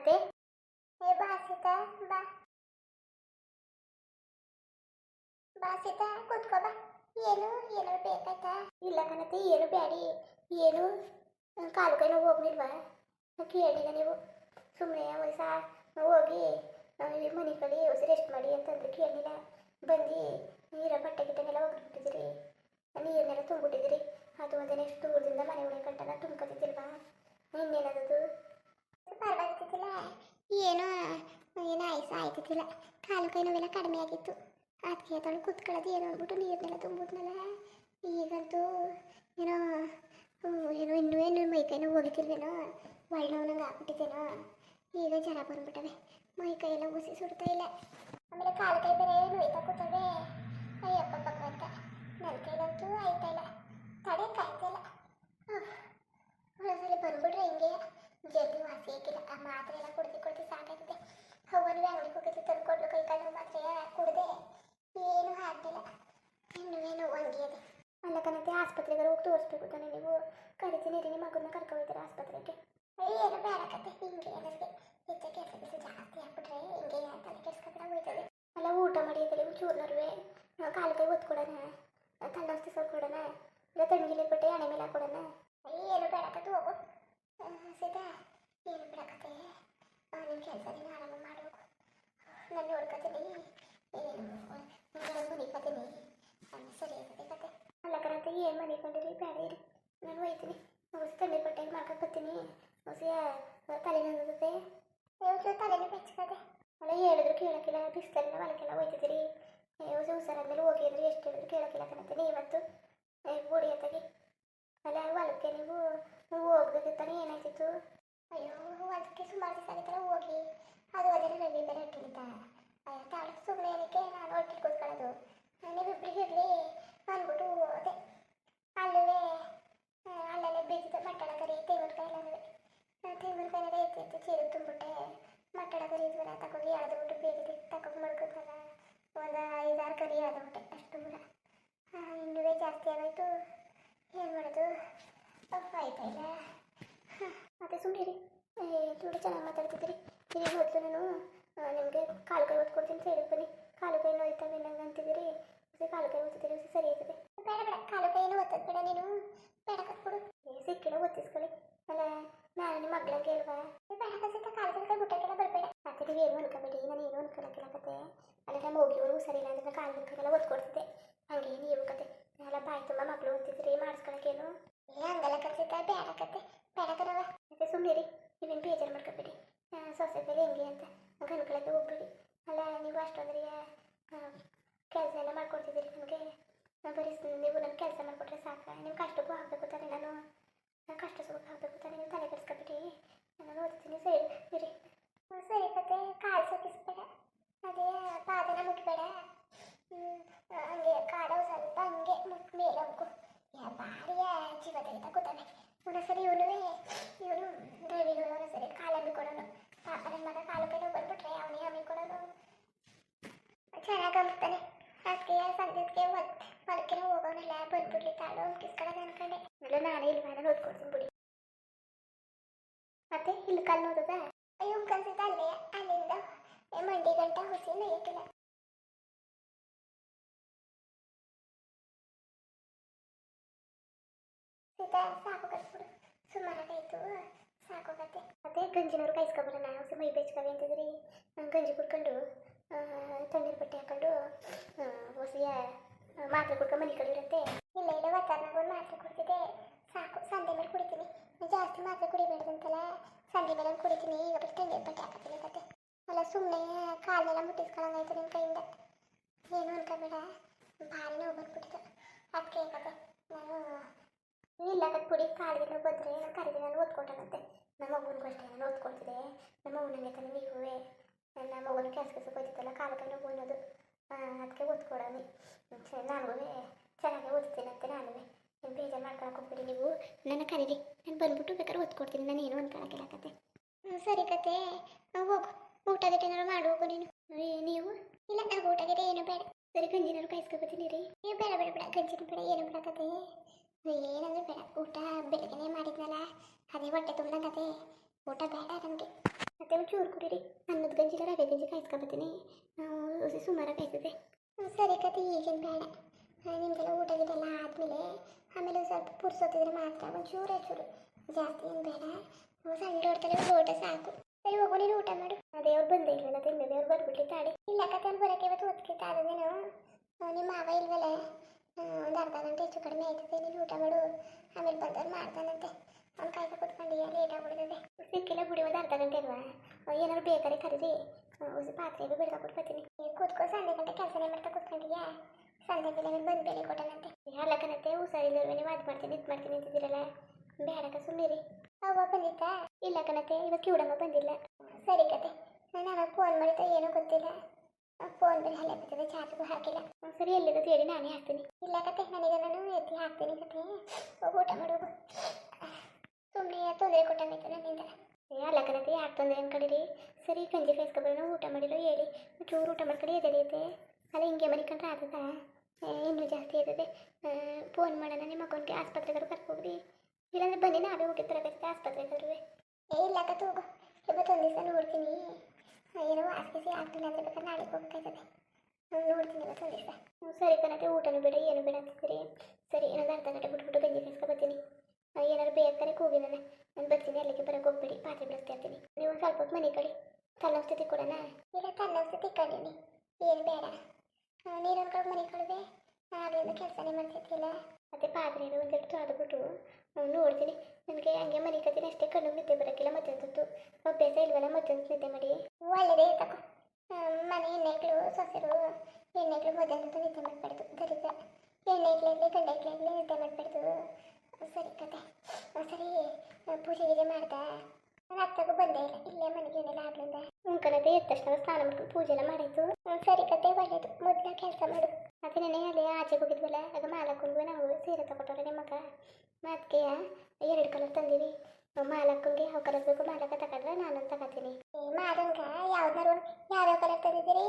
ಅತ್ತೆ ಏ ಬಾ ಸೀತಾ, ಬಾ. ಬಾ ಕೂತ್ಕೋ ಬಾ. ಏನು, ಏನೋ ಬೇಕಾಯ್ತಾ? ಇಲ್ಲ ಕಣತೆ, ಏನು ಬ್ಯಾಡಿ. ಏನು? ಕಾಲು ಕೈ ನೋವು ಹೋಗ್ಲಿಲ್ವಾ? ಕೇಳಿಲ್ಲ ನೀವು. ಸುಮ್ಮನೆ ವಯಸ್ಸ ಹೋಗಿ ನಾವು ಮನೆ ಕಡೆ ಹೊಸ ರೆಸ್ಟ್ ಮಾಡಿ ಅಂತಂದ್ರೆ ಕೇಳಲಿಲ್ಲ ಬಂದು ನೀರ ಬಟ್ಟೆ ಗಿಟ್ಟನೆಲ್ಲ ಒಗ್ಬಿಟ್ಟಿದ್ದೀರಿ ನೀರನ್ನೆಲ್ಲ ತುಂಬಿಟ್ಟಿದ್ದೀರಿ. ಅದು ನೆಕ್ಸ್ಟ್ ದೂರದಿಂದ ಮನೆ ಒಳಗೆ ಗಂಟನ ತುಂಬ್ಕೊತಿದ್ದಿಲ್ವಾ? ಇನ್ನೇನದು ಪರವಾಗಿತ್ತಿಲ್ಲ ಏನೋ ಏನೋ ಆಯ್ಸ, ಆಯ್ತಿದ್ದಿಲ್ಲ. ಕಾಲು ಕೈ ನೋವೆಲ್ಲ ಕಡಿಮೆ ಆಗಿತ್ತು. ಅದಕ್ಕೆ ಅದಳು ಕುತ್ಕೊಳ್ಳೋದು, ಏನೋ ಅಂದ್ಬಿಟ್ಟು ನೀರನ್ನೆಲ್ಲ ತುಂಬಿದ್ನಲ್ಲ. ಈಗಂತೂ ಏನೋ ಏನೋ ಇನ್ನೂ ಏನು ಮೈ ಕೈ ನೋವು ಒಳ್ಳೆ ನಂಗೆ ಹಾಕ್ಬಿಟ್ಟಿದ್ದೇನೋ ಈಗ ಜನ ಬಂದ್ಬಿಟ್ಟವೆ. ಮೈ ಕೈ ಎಲ್ಲ ಉಸಿ ಸುಡ್ತಾ ಇಲ್ಲ. ಆಮೇಲೆ ಕಾಲು ಕೈ ಬೇರೆ ನೋಯ್ತಾ ಕೂತವೆ. ಅಯ್ಯಪ್ಪ ಭಗವಂತ ನನ್ನ ಕೈಲಂತೂ ಆಯ್ತಾ ಇಲ್ಲ ತಡೆ ಕಾಯ್ತಾ ಇಲ್ಲ ಒಂದೊಂದ್ಸಲಿ ಬಂದ್ಬಿಟ್ರೆ ಹಿಂಗೆ ಜಲ್ದಿ ವಾಸಿ ಆಗಿಲ್ಲ ಆ ಮಾತ್ರೆ ಎಲ್ಲ ಕುಡ್ದು ಕುಡ್ದು ಸಾಕಾಗಿದೆ ಅವನು ಅಂಗಡಿ ಹೋಗಿದ್ದು ತಂದು ಕೊಡ್ಲು ಕೈ ಕಾಲು ಮಾತ್ರೆ ಕುಡ್ದೆ ಏನು ಆಗ್ತಿಲ್ಲ ಇನ್ನೂ ಏನು ಹಂಗೆ ಇದೆ ಅಲ್ಲ ಕಣತೆ ಆಸ್ಪತ್ರೆಗೆ ಹೋಗಿ ತೋರಿಸ್ಬೇಕು ತಾನೆ ನೀವು ಕರಿತೀನಿ ರೀ ನಿಮ್ಮ ಮಗನ ಕರ್ಕೊಳ್ತೀರಾ ಆಸ್ಪತ್ರೆಗೆ. ಏನು ಬೇಡ ಕತೆ, ಹಿಂಗೆ ನನಗೆ ಹೆಚ್ಚು ಕೆಲಸ ಕೆಲಸ ಜಾಸ್ತಿ ಆಗ್ಬಿಟ್ರೆ ಹಿಂಗೆ ತಲೆ ಕೆಡ್ಸ್ಕೊಬಿಡ ಹೋಯ್ತದೆ. ಅಲ್ಲ, ಊಟ ಮಾಡಿದ್ರೆ ಚೂರು ಚೂರ್ನರುವೆ ಕಾಲು ಕೈ ಒತ್ಕೊಡೋಣ ತಲೆನೋಸ್ತಿ ಕೊಡೋಣ, ಇಲ್ಲ ತಣ್ಣಗಿಲಿ ಬಿಟ್ಟೆ ಹಣೆ ಮೇಲೆ ಹಾಕೊಡೋಣ. ಏನು ಬೇಡ ಕತೆ, ಹೋಗು. ಸೀತಾ, ಏನು ಕತೆ ನಿನ್ನ ಕೆಲಸ ನೀನು ಆರಾಮ ನಾನು ನೋಡ್ಕೊತೀನಿ. ಏನು ಮನಿಕತೀನಿ ಸರಿ ಕತೆ. ಅಲ್ಲ ಕರತ್ತೆ ಏನು ಮನಿಕೊಂಡಿರಿ ಬೇಡ ಇರಿ. ನಾನು ಹೋಯ್ತೀನಿ. ಹೊಸ ತಣ್ಣೆ ಬಟ್ಟೆ ಮಾಡ್ಕೊಂಡು ಬರ್ತೀನಿ ಹೊಸ ತಲೆನೋಗುತ್ತೆ ಇವತ್ತು ತಲೆನೂ ಬೆಚ್ಚಕದೆ ಅಲ್ಲ ಹೇಳಿದ್ರು ಕೇಳೋಕ್ಕಿಲ್ಲ ಬಿಸ್ತಲಿನ ಹೊಲಕ್ಕೆಲ್ಲ ಹೋಯ್ತಿದ್ದೀರಿ. ಹೊಸ ಹುಷಾರಾದ್ಮೇಲೆ ಹೋಗಿ ಅಂದ್ರೆ ಎಷ್ಟು ಹೇಳಿದ್ರು ಕೇಳೋಕ್ಕಿಲ್ಲ ಕಣತೀನಿ ಇವತ್ತು ಬುಡಿ ಅಂತಾಗಿ. ಅಲ್ಲ, ಹೊಲಕ್ಕೆ ನೀವು ಹೋಗ್ಬೇಕಿತ್ತಾನೆ ಏನಾಯ್ತಿತ್ತು? ಅಯ್ಯೋ ಅದಕ್ಕೆ ಸುಮಾರು ದಿವಸ ಆಗಿತ್ತಲ್ಲ, ಹೋಗಿ. ಅದು ಅದೇ ರವಿ ಬೇರೆ ಇಟ್ಟಿದ್ದ ಅಯ್ಯೋ, ತಾಳು ಸುಮ್ಮನೆ ಏನಕ್ಕೆ? ನಾನು ಹೊಟ್ಟಿಗೆ ಕೂತ್ಕೊಳ್ಳೋದು. ನೀವಿಬ್ರಿಗೆ ಇರಲಿ. ಆಯ್ತಾ ಇಲ್ಲ ಮತ್ತೆ ಸುಮ್ಮನೆ ತುಂಬ ಚೆನ್ನಾಗಿ ಮಾತಾಡ್ತಿದ್ದೀರಿ. ನೀವು ಮೊದಲು ನಾನು ನಿಮಗೆ ಕಾಲು ಕೈ ಒತ್ಕೊಡ್ತೀನಿ ಸೈಡಿಗೆ ಬನ್ನಿ. ಕಾಲು ಕೈ ನೋಯ್ತವೆ ನಂಗೆ ಅಂತಿದ್ದೀರಿ. ಕಾಲು ಕೈ ಒತ್ತಿದ್ದೀರಿ ಸರಿ ಆಯ್ತದೆ ಬೇಡ ಬೇಡ. ಕಾಲು ಕೈಯನ್ನು ಒತ್ತದ ಬೇಡ ನೀನು. ಬೇಡ ಕಟ್ಬಿಡು ಸಿಕ್ಕಿಲ್ಲ ಒತ್ತಿಸ್ಕೊಳ್ಳಿ. ಅಲ್ಲ, ನಾನು ನಿಮ್ಮ ಮಗಳ ಕೇಳ್ವಾ ಬೇಡ ಕಸಿತ ಕಾಲು ಕೈ ಮುಟ್ಟಕ್ಕೆಲ್ಲ ಬರಬೇಡ. ಮತ್ತೆ ನೀವು ಏನು ಅನ್ಕೋಬೇಡಿ? ನಾನು ಏನು ಅನ್ಕೊಳಕ್ಕಿಲ್ಲ ಕತೆ. ಅಲ್ಲ, ನಮ್ಮ ಹೋಗಿವರೆಗೂ ಸರಿ ಇಲ್ಲ ಅಂದ್ರೆ ಕಾಲು ಕೈಗೆಲ್ಲ ಒತ್ಕೊಡ್ತಿದ್ದೆ. ಹಾಗೆ ನೀವು ಕತೆ ಎಲ್ಲ ಬಾಯಿ ತುಂಬ ಮಕ್ಕಳು ಓದ್ತಿದ್ರಿ ಮಾಡಿಸ್ಕೊಳಕ್ಕೇನು ಏ ಹಂಗಲ್ಲ ಕಸಿತ ಬೇಡ ಕತೆ ಬೇಡ ಕರವ ಮತ್ತೆ ಸುಮ್ಮನಿರಿ ನೀವೇನು ಬೇಜಾರು ಮಾಡ್ಕೋಬೇಡಿ. ಸೊಸೆ ಮೇಲೆ ಹೆಂಗೆ ಅಂತ ಗನ್ಕೊಳಕ್ಕೆ ಹೋಗ್ಬೇಡಿ. ಅಲ್ಲ, ನೀವು ಅಷ್ಟೊಂದ್ರೆ ಕೆಲಸ ಎಲ್ಲ ಮಾಡ್ಕೊಡ್ತಿದ್ದೀರಿ ನನಗೆ ಬರೀ ನೀವು ನನ್ನ ಕೆಲಸ ಮಾಡಿಕೊಟ್ರೆ ಸಾಕು. ನಿಮ್ಮ ಕಷ್ಟಕ್ಕೂ ಆಗಬೇಕು ತಾನೆ ನಾನು. ಕಷ್ಟ ಸುಖ ಆಗಬೇಕು ತಾನೆ, ನೀವು ತಲೆ ಕೆಡಿಸ್ಕೊಬಿಡಿ. ನಾನು ಓದ್ತೀನಿ, ಸರಿ, ಇರಿ ಹ್ಮ್, ಸರಿ ಕತೆ ಕಾಲು ಸೋಕಿಸ್ಬೇಡ ಅದೇ ಪಾದನ ಮುಟ್ಬೇಡ ಹ್ಮ್, ಹಂಗೆ ಕಾಲ ಸ್ವಲ್ಪ ಹಂಗೆ ಮುಟ್ ಮೇಲೆ ಹೋಗು ಯಾ ಭಾರಿಯ ಜೀವ ತೆಗಿತ ಕೂತಾನೆ ಒಂದೊಂದ್ಸರಿ ಇವನು ಇವನು ರವಿಗಳು ಒಂದೊಂದ್ಸರಿ ಕಾಲಲ್ಲಿ ಕೊಡೋನು ಪಾಪ ನನ್ನ ಮಗ ಕಾಲು ಕೈ ನೋವು ಬಂದ್ಬಿಟ್ರೆ ಅವನಿಗೆ ಆಮೇಲೆ ಕೊಡೋನು ಚೆನ್ನಾಗಿ ಅನ್ಸ್ತಾನೆ ಅದಕ್ಕೆ ಸಂಜೆಗೆ ಹೊಲಕ್ಕೆ ಹೋಗೋನೆಲ್ಲ. ಬಂದ್ಬಿಡ್ಲಿ ತಾಳು. ಕಿಸ್ಕೊಳ್ಳೋದು ಅನ್ಕೊಂಡೆ ಇಲ್ಲ ನಾನೇ ಇಲ್ಲಿ ನಾನು ಓದ್ಕೊಡ್ತೀನಿ ಬಿಡಿ. ಮತ್ತೆ ಇಲ್ಲಿ ಕಾಲು ನೋದದ ಅಯ್ಯೋ ಕಲ್ಸಿದ ಅಲ್ಲೇ, ಅಲ್ಲಿಂದ ಮಂಡಿ ಗಂಟ ಹುಸಿ ನೋಯ್ತಿಲ್ಲ ಸೀತಾ, ಸಾಕು ಕಟ್ಬಿಡು ಸುಮಾರಾಗಾಯ್ತು ಸಾಕೋಗತ್ತೆ ಮತ್ತೆ ಗಂಜಿನವ್ರು ಕಾಯಿಸ್ಕೊಬರೋಣ ಸುಮ್ಮ ಈ ಬೆಚ್ಕವೆ ಅಂತಿದ್ರಿ. ಗಂಜಿ ಕುಡ್ಕೊಂಡು. ತಣ್ಣೀರು ಬಟ್ಟೆ ಹಾಕೊಂಡು ಹೊಸಿಯ ಮಾತ್ರೆ ಕುಡ್ಕೊಂಡು ಮನೆ ಕಡೆ ಇರುತ್ತೆ ಇಲ್ಲ ಇಲ್ಲ ವಾತಾವರಣ ಮಾತ್ರೆ ಕುಡ್ತಿದ್ದೆ ಸಾಕು ಸಂಜೆ ಮೇಲೆ ಕುಡಿತೀನಿ. ಜಾಸ್ತಿ ಮಾತ್ರೆ ಕುಡಿಬೇಡ್ದಂತಲ್ಲ ಸಂಜೆ ಮೇಲೆ ಕುಡಿತೀನಿ. ಈಗ ಬಿಟ್ಟು ತಣ್ಣೀರು ಬಟ್ಟೆ ಹಾಕತ್ತೀನಿ ಕತೆ ಅಲ್ಲ ಸುಮ್ಮನೆ ಕಾಲನ್ನೆಲ್ಲ ಮುಟ್ಟಿಸ್ಕೊಳ್ಳಂಗಾಯ್ತು ನಿಮ್ಮ ಕೈಯಿಂದ. ಏನು ಅನ್ಕೋಬೇಡ. ಭಾರಿ ನೋವು ಬಂದ್ಬಿಟ್ಟಿದೆ ಅದಕ್ಕೆ ಕತೆ ನಾನು ಇಲ್ಲ ಕುಡಿ. ಕಾಡಿಗೆ ಬಂದರೆ ನಾನು ಕರೆದಿ ನಾನು ಓದ್ಕೊಟ್ಟನಂತೆ ನಮ್ಮ ಮಗನಿಗೂ ಅಷ್ಟೇ, ನಾನು ಓದ್ಕೊಳ್ತಿದ್ದೆ. ನಮ್ಮ ಮಗುನಿಗೆ ತಾನೆ ನೀವೇ. ನನ್ನ ಮಗನ ಕೆಲಸ ಕೆಲಸ ಹೋಯ್ತಿತ್ತಲ್ಲ ಬೋನದು ಕೈ ನೋವು ಅನ್ನೋದು ಅದಕ್ಕೆ ಓದ್ಕೊಡೋನಿ ನಾನು ಚೆನ್ನಾಗಿ ಅಂತ ನಾನು ನೀವು ಬೇಜಾರು ಮಾಡ್ಕೊಳಕ್ಕೆ ನೀವು. ನನ್ನ ಕರೀರಿ. ನಾನು ಬಂದ್ಬಿಟ್ಟು ಬೇಕಾದ್ರೆ ಓದ್ಕೊಡ್ತೀನಿ ನಾನು ಏನು ಅನ್ಕೊಳಕ್ಕಿಲ್ಲ ಕತೆ ಸರಿ ಕತೆ ಹೋಗು. ಊಟ ಗೀಟ ಏನಾರು ಮಾಡು, ಹೋಗು ನೀನು. ನೀವು? ಇಲ್ಲ ನನಗೆ ಊಟ ಗೀಟ ಏನು ಬೇಡ. ಸರಿ ಗಂಜಿನಾರು ಕಾಯಿಸ್ಕೊಬತ್ತೀನಿ ರೀ. ನೀವು ಬೇಡ ಬೇಡ ಬೇಡ. ಗಂಜಿನ ಬೇಡ, ಏನು ಬೇಡ ಕತೆ ಏನಂದ್ರೆ ಬೇಡ. ಊಟ ಬೆಳಗ್ಗೆನೆ ಮಾಡಿದ್ನಲ್ಲ. ಅದೇ ಹೊಟ್ಟೆ ತುಂಬ್ದಂಗದೆ ಊಟ ಬೇಡ ನನಗೆ ಮತ್ತೆ ಚೂರ್ ಚೂರು ಕುಡೀರಿ. ಅನ್ನದ ಗಂಜಿನ ರವೆ ಗಂಜಿ ಕಾಯಿಸ್ಕೊಬತ್ತೀನಿ. ನಾವು ಸುಮಾರು ಕಾಯ್ತದೆ ಸರಿ ಕತೆ ಈಗೇನು ಬೇಡ. ನಿಮ್ದೆಲ್ಲ ಊಟ ಗಿಟ ಆದಮೇಲೆ ಆಮೇಲೆ ಸ್ವಲ್ಪ ಪುರ್ಸೋತಿದ್ರೆ ಮಾತ್ರ ಒಂದು ಚೂರೇ ಜಾಸ್ತಿ ಏನು ಬೇಡ. ಸಣ್ಣ ಹೊಡ್ತಾರೆ ಊಟ ಸಾಕು. ಸರಿ, ಹೋಗೋ, ನೀನು ಊಟ ಮಾಡು. ಅದೇ ಅವ್ರು ಬಂದೇ ಇಲ್ವಲ್ಲ ತಿನ್ನದೆ ಅವ್ರು ಬರ್ಬಿಟ್ಲಿ ತಾಡಿ ಇಲ್ಲ ಕತೆ ಅವ್ನು ಬರೋಕೆ ಇವತ್ತು ಒತ್ತಿಗೆ ಆದದೇನೋ ನಿಮ್ಮ ಮಾವ ಇಲ್ವಲ್ಲ? ಒಂದು ಅರ್ಧ ಗಂಟೆ ಹೆಚ್ಚು ಕಡಿಮೆ ಆಯ್ತದೆ, ನೀನು ಊಟ ಮಾಡು. ಆಮೇಲೆ ಬಂದವ್ರು ಮಾಡ್ತಾನಂತೆ. ಅವ್ನು ಕಾಯ್ತಾ ಕೂತ್ಕೊಂಡು ಲೇಟ್ ಆಗ್ಬಿಡ್ತದೆ ಸಿಕ್ಕಿಲ್ಲ ಬಿಡಿ, ಒಂದು ಅರ್ಧ ಗಂಟೆ ಅಲ್ವಾ ಏನಾದ್ರು ಬೇಕಾದ್ರೆ ಕರೀರಿ. ಉಸಿ ಪಾತ್ರೆಗೆ ಬಿಡ್ಕೊಬಿಟ್ಟು ಬರ್ತೀನಿ ಕೂತ್ಕೋ, ಸಂಜೆ ಗಂಟೆ ಕೆಲಸನೇ ಮಾಡ್ತಾ ಕೂತ್ಕೊಂಡಿದ್ಯಾ? ಸಂಜೆ ಬೆಲೆ ಬಂದು ಬೆಲೆ ಕೊಟ್ಟನಂತೆ. ಯಾರ್ಲಕ್ಕನಂತೆ ಹುಷಾರಿಲ್ಲವೇ ನೀವು ಮಾತು ಮಾಡ್ತೀನಿ, ಇದು ಮಾಡ್ತೀನಿ ಅಂತಿದ್ದೀರಲ್ಲ? ಬೇಡಕ್ಕ ಸುಮ್ಮನಿರಿ ಅವ್ವ ಬಂದಿತ್ತಾ? ಇಲ್ಲ ಕಣತೆ ಇವಾಗ ಕಿವಡಮ್ಮ ಬಂದಿಲ್ಲ. ಸರಿ ಕತೆ, ನಾನು ಫೋನ್ ಮಾಡಿದ್ದೆ ಏನೂ ಗೊತ್ತಿಲ್ಲ. ಫೋನ್ ಬಿಲ್ ಹಲ್ಲೆ ಬಿಟ್ಟಿದೆ ಚಾರ್ಜ್ಗೂ ಹಾಕಿಲ್ಲ. ಸರಿ ಎಲ್ಲಿರೋದು ಹೇಳಿ ನಾನೇ ಹಾಕ್ತೀನಿ. ಇಲ್ಲ ಕತೆ, ನನಗೆ ನಾನು ಎತ್ತಿ ಹಾಕ್ತೀನಿ ಕತೆ. ಊಟ ಮಾಡೋದು ಸುಮ್ಮನೆ ತೊಂದರೆ ಕೊಟ್ಟಂಗೈತೆ ನನ್ನಿಂದ ಏ ಅಲ್ಲ ಕಣತೆ ಯಾಕೆ ತೊಂದರೆ ಅನ್ಕೊಂಡಿರಿ ಸರಿ ಗಂಜಿ ಕಾಯಿಸ್ಕೊಬರೋಣ ಊಟ ಮಾಡಿರೋ ಹೇಳಿ. ಚೂರು ಊಟ ಮಾಡ್ಕೊಂಡು ಎದೆಲಿದೆ ಅಲ್ಲ, ಹಿಂಗೆ ಮರಿಕೊಂಡ್ರೆ ಆಗ್ತದ ಇನ್ನೂ ಜಾಸ್ತಿ ಇರ್ತದೆ. ಫೋನ್ ಮಾಡೋಣ, ನಿಮ್ಮ ಅಕೌಂಟ್ಗೆ ಆಸ್ಪತ್ರೆಗಳು ಕರ್ಕೋಗ್ರಿ ಇಲ್ಲಾಂದ್ರೆ ಬನ್ನಿ, ನಾವೇ ಹೋಗಿ ತರಬೇಕಾಗ್ತದೆ ಆಸ್ಪತ್ರೆಗಲ್ವೇ ಏ, ಇಲ್ಲ, ಅಕ್ಕ ಹೋಗು ಇವತ್ತು ಒಂದು ದಿವಸ ನೋಡ್ತೀನಿ. ಏನೋ ಆಸ್ಪಿಸಿ ಆಗ್ಲಿಲ್ಲ ಅಂದ್ರೆ ಬೇಕಾದ್ರೆ ನಾಳೆ ಹೋಗ್ಬೇಕಾಯ್ತದೆ. ನೋಡ್ತೀನಿ ಇವತ್ತೊಂದು ದಿವಸ. ಸರಿ ಕಣತೆ ಊಟನೂ ಬೇಡ, ಏನು ಬೇಡ ಅಂತಿದ್ದೀರಿ. ಸರಿ, ಇನ್ನೊಂದು ಅರ್ಧ ಗಂಟೆ ಬಿಟ್ಬಿಟ್ಟು ಗಂಜಿ ಬರ್ತೀನಿ. ಏನಾದ್ರು ಬೇರೆ ಕೂಗಿ ನಾನು. ನಾನು ಬರ್ತೀನಿ, ಅಲ್ಲಿಗೆ ಬರೋಕೆ ಹೋಗ್ಬೇಡಿ, ಪಾತ್ರೆ ಬರ್ತಾ ಇರ್ತೀನಿ ನೀವು ಸ್ವಲ್ಪ ಮನೆ ಕಡೆ ತನ್ನೌಷಧಿ ಕೊಡೋಣ? ಇಲ್ಲ ತನ್ನೌಷಧಿ ಕಡೀನಿ ಏನು ಬೇಡ. ನೀರು ಕಡೆ ಮನೆ ಕಳಿದೆ. ಆಗ್ಲಿಂದ ಕೆಲಸನೇ ಮಾಡ್ತಿದ್ದಿಲ್ಲ. ಮತ್ತೆ ಪಾತ್ರೆ ಒಂದೆರಡು ತೊಳೆದ್ಬಿಟ್ಟು ನೋಡ್ತೀನಿ. ನನಗೆ ಹಂಗೆ ಮನೆ ಕತ್ತೀನಿ ಅಷ್ಟೇ ಕಣ್ಣು ನಿದ್ದೆ ಬರೋಕ್ಕಿಲ್ಲ ಮತ್ತೊಂದು ಅಭ್ಯಾಸ ಇಲ್ವಲ್ಲ, ಮತ್ತೊಂದು ನಿದ್ದೆ ಮಾಡಿ. ಒಳ್ಳೆದೇ, ತಗೋ. ಮನೆ ಎಣ್ಣೆಗಳು, ಸೊಸೆರು ಎಣ್ಣೆಗಳು ಮಧ್ಯಾಹ್ನದ ನಿದ್ದೆ ಮಾಡಬಾರ್ದು. ದರಿದ್ರ. ಎಣ್ಣೆಗಳಲ್ಲಿ, ಗಂಡೆಗಳಲ್ಲಿ ನಿದ್ದೆ ಮಾಡಬಾರ್ದು. ಸರಿ ಕತೆ. ಸರಿ ಪೂಜೆ ಗೀಜೆ ಮಾಡ್ದ. ನಾನು ಅತ್ತಗೂ ಬಂದೇ ಇಲ್ಲ ಇಲ್ಲೇ ಮನೆಗೆ ಏನೆಲ್ಲ ಆಗ್ಲಿಂದ. ಉಂಕನತೆ ಎದ್ದ ತಕ್ಷಣ ಸ್ನಾನ ಮಾಡ್ಕೊಂಡು ಪೂಜೆ ಎಲ್ಲ ಮಾಡಿದ್ದು. ಸರಿ ಕತೆ ಒಳ್ಳೇದು. ಮೊದಲ ಕೆಲಸ ಮಾಡು. ಅದು ನೆನೆ ಅಲ್ಲಿ ಆಚೆಗೆ ಹೋಗಿದ್ವಲ್ಲ ಆಗ ಮಾಲಕ್ಕಂಗೂ ನಾವು ಸೀರೆ ತಗೊಟ್ಟವ್ರೆ ನಿಮ್ಮ ಮಗ. ಅದಕ್ಕೆ ಎರಡು ಕಲರ್ ತಂದೀವಿ ಮಾಲಕ್ಕಂಗೆ ಯಾವ ಕಲರ್ ಬೇಕು ಮಾಲಕ್ಕ ತಗೊಂಡ್ರೆ ನಾನು ತಗೋತೀನಿ. ಮಾಲಂಗ ಯಾವ್ದಾರು ಯಾವ್ಯಾವ ಕಲರ್ ತಂದಿದ್ದೀರಿ?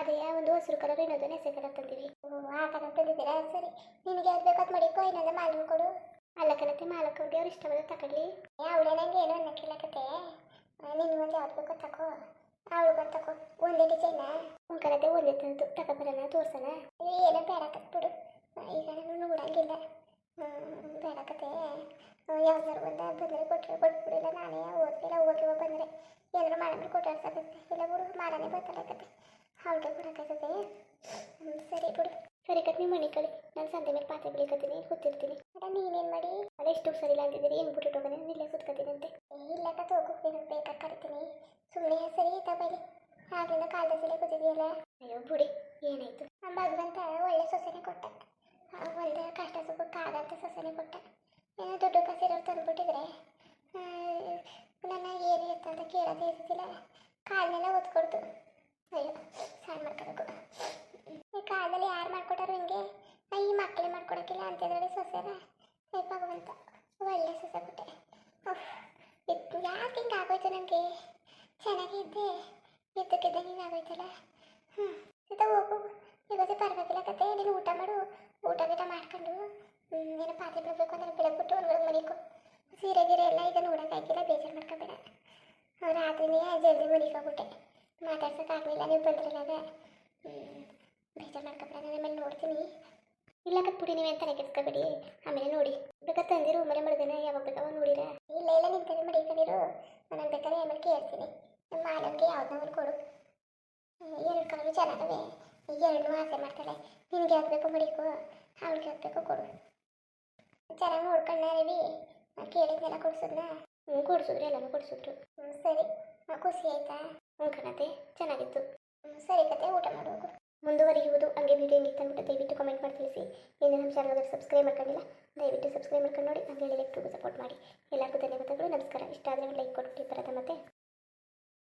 ಅದೇ ಒಂದು ಹಸಿರು ಕಲರ್ ಇನ್ನೊಂದು ನೆಸೆ ಕಲರ್ ತಂದೀವಿ ಆ ಕಲರ್ ತಂದಿದ್ದೀರಾ? ಸರಿ. ನಿನಗೆ ಯಾವ್ದು ಬೇಕು ಅದು ಕೊಯ್ನೆಲ್ಲ ಇನ್ನೊಂದು ಮಾಲನ್ ಕೊಡು. ಅಲ್ಲ ಮಾಲಕ್ಕ ಅವ್ರು ಇಷ್ಟವಾದ ತಗೊಳ್ಳಿ. ಅವಳೇ ನಂಗೆ ಏನು ಅನ್ನಕ್ಕಿಲ್ಲ ಕತೆ. ನಿನ್ಗೊಂದು ಯಾವ್ದು ತಕೋ ಅವಳಿಗೊಂದು ತಕೋ. ಒಂದೇ ಡಿಸೈನ ಕಣತೆ ಒಂದೇ ತಂದು ತಗೊಬರೋಣ ತೋರ್ಸೋಣ. ಏನೋ ಬೇಡ ಬಿಡು. ಈಗ ನಾನು ನೋಡಂಗಿಲ್ಲ. ಹ್ಮ್, ಬೇಡ ಕತೆ. ಯಾವ್ದಾರು ಒಂದು ಬಂದರೆ ಕೊಟ್ಟರೆ ಕೊಟ್ಬಿಡಿಲ್ಲ ನಾನೇ ಓದ್ತಿಲ್ಲ ಹೋಗಿ ಬಂದರೆ. ಏನಾರು ಮಾಡಿ ಕೊಟ್ಟಾಡ್ಸಕತ್ತೆ. ಇಲ್ಲ ಬಿಡು ಮಾಡನೇ ಬರ್ತಾಳೆ ಕತೆ. ಅವಳಿಗೆ ಹ್ಮ್, ಸರಿ ಬಿಡು. ಸರಿ ಕತ್ ನೀವು ಮನೆ ಕಡೆ. ನಾನು ಸಂತೆ ಮೇಲೆ ಪಾತ್ರೆ ಬೆಳಿಕತ್ತೀನಿ, ಕೂತಿರ್ತೀನಿ. ಅಡ ನೀನೇನು ಮಾಡಿ? ಅದೇ ಎಷ್ಟು ಸರಿಲ್ಲ ಅಂತಿದ್ದೀರಿ ಏನು ಬಿಟ್ಟು ಹೋಗೋಣ? ಇಲ್ಲೇ ಕೂತ್ಕೊತೀನಂತೆ ಇಲ್ಲ ಕತ್ ಹೋಗು ಏನಾರು ಬೇಕಾಗಿ ಕರಿತೀನಿ ಸುಮ್ಮನೆ ಸರಿ ತಗೊಳ್ಳಿ ಆಗಿಂದ ಕಾಲದ ಸಲ ಕೂತಿದೆಯಲ್ಲ ಅಯ್ಯೋ, ಬುಡಿ, ಏನಾಯ್ತು? ನಮ್ಮ ಭಗವಂತ ಒಳ್ಳೆ ಸೊಸೆನೆ ಕೊಟ್ಟ. ಒಂದು ಕಷ್ಟ ಸುಖಕ್ಕಾಗಂತ ಸೊಸೆನೆ ಕೊಟ್ಟ. ಏನೋ ದುಡ್ಡು ಕಸಿರೋರು ತಂದುಬಿಟ್ಟಿದ್ರೆ ನನ್ನ ಏನು ಇರ್ತಂತ ಕೇಳೋದೇ ಇರ್ತಿಲ್ಲ ಕಾಲನೆಲ್ಲ ಒತ್ಕೊಡ್ತು. ಅಯ್ಯೋ, ಸಾರು ಮಾಡ್ಕೋಬೇಕು ಈ ಕಾಲದಲ್ಲಿ ಯಾರು ಮಾಡ್ಕೊಟ್ಟಾರು ಹಿಂಗೆ ಆ, ಈ ಮಕ್ಕಳೇ ಮಾಡ್ಕೊಡಕ್ಕಿಲ್ಲ ಸೊಸೆನ ಏ ಒಳ್ಳೆ ಸೊಸೆ ಕೊಟ್ಟೆ ಉಫ್, ಇದು ಯಾಕೆ ಹಿಂಗೆ ಆಗೋಯ್ತು ನನಗೆ? ಚೆನ್ನಾಗಿದ್ದೆ. ಇದ್ದಕ್ಕಿದ್ದ ಹಿಂಗೆ ಆಗೋಯ್ತಲ್ಲ. ಹ್ಞೂ ಸೀತ ಹೋಗು. ಇವತ್ತು ಪರವಾಗಿಲ್ಲ ಕತೆ. ನೀನು ಊಟ ಮಾಡು. ಊಟ ಗೀಟ ಮಾಡ್ಕೊಂಡು ಏನೋ ಪಾತ್ರೆ ಬಿಡಬೇಕು ಅಂದ್ರೆ ಬೆಳಗ್ಬಿಟ್ಟು ಒಂದು ಮನಿಕೋ ಸೀರೆ ಗೀರೆ ಎಲ್ಲ ಈಗ ನೋಡೋಕ್ಕಾಗಿಲ್ಲ ಬೇಜಾರು ಮಾಡ್ಕೊಬೇಡ. ರಾತ್ರಿನೇ ಜಲ್ದಿ ಮನಿಕೋಗ್ಬಿಟ್ಟೆ ಮಾತಾಡ್ಸೋಕ್ಕಾಗಲಿಲ್ಲ ನೀವು ಬಂದ್ರಲ್ಲಾಗ ಬೇಜಾರು ಮಾಡ್ಕೊಬೇಡ. ನಾನು ನೋಡ್ತೀನಿ. ಇಲ್ಲ ಕತ್ಬಿಡಿ ನೀವೇ ಅಂತ ಕೆಡ್ಸ್ಕೊಬೇಡಿ? ಆಮೇಲೆ ನೋಡಿ. ಬೇಕಾ ತಂದಿರು ಮನೆ ಮಾಡಿದೇನೆ ಯಾವಾಗ ಬೇಕಾವ ನೋಡಿರ? ಇಲ್ಲ ಇಲ್ಲ ನಿಮ್ಮ ಮಾಡಿ ಮಡಿಕೊಂಡಿರು ನಾನು ಬೇಕಾದ್ರೆ ಆಮೇಲೆ ಕೇಳ್ತೀನಿ. ನಮ್ಮ ಆಲಂಗೆ ಯಾವ್ದನ್ನ ಕೊಡು. ಎರಡು ಕಲರು ಚೆನ್ನಾಗವೆ. ಎರಡು ಆಸೆ ಮಾಡ್ತಾಳೆ ನಿನಗೆ ಯಾವ್ದು ಬೇಕು ಮಡಿಕೋ ಅವಳಿಗೆ ಯಾವ್ದು ಬೇಕು ಕೊಡು. ಚೆನ್ನಾಗಿ ನೋಡ್ಕೊಂಡ ರವಿ. ಕೇಳಿದ್ನೆಲ್ಲ ಕೊಡ್ಸೋದ್ನ? ಹ್ಞೂ ಕೊಡ್ಸಿದ್ರು, ಎಲ್ಲನೂ ಕೊಡ್ಸಿದ್ರು. ಹ್ಞೂ ಸರಿ. ಖುಷಿ ಆಯ್ತಾ? ಹ್ಞೂ ಕಣತೆ. ಚೆನ್ನಾಗಿತ್ತು. ಹ್ಞೂ ಸರಿ ಕತೆ, ಊಟ ಮಾಡೋಗು ಮುಂದುವರಿಯುವುದು ಹಂಗೆ ವೀಡಿಯೋ ಹೆಂಗಿತ್ತು ಅಂದ್ಬಿಟ್ಟು ದಯವಿಟ್ಟು ಕಮೆಂಟ್ ಮಾಡಿ ತಿಳಿಸಿ. ಇನ್ನು ನಮ್ಮ ಚಾನಲ್ಗೆ ಸಬ್ಸ್ಕ್ರೈಬ್ ಮಾಡ್ಕೊಂಡಿಲ್ಲ, ದಯವಿಟ್ಟು ಸಬ್ಸ್ಕ್ರೈಬ್ ಮಾಡ್ಕೊಂಡು ನೋಡಿ, ಹಂಗೆ ಎಲೆಕ್ಟ್ರಿಗೂ ಸಪೋರ್ಟ್ ಮಾಡಿ. ಎಲ್ಲರಿಗೂ ಧನ್ಯವಾದಗಳು, ನಮಸ್ಕಾರ. ಇಷ್ಟ ಆದರೆ ಲೈಕ್ ಕೊಟ್ಟು ಬರೋದ ಮತ್ತೆ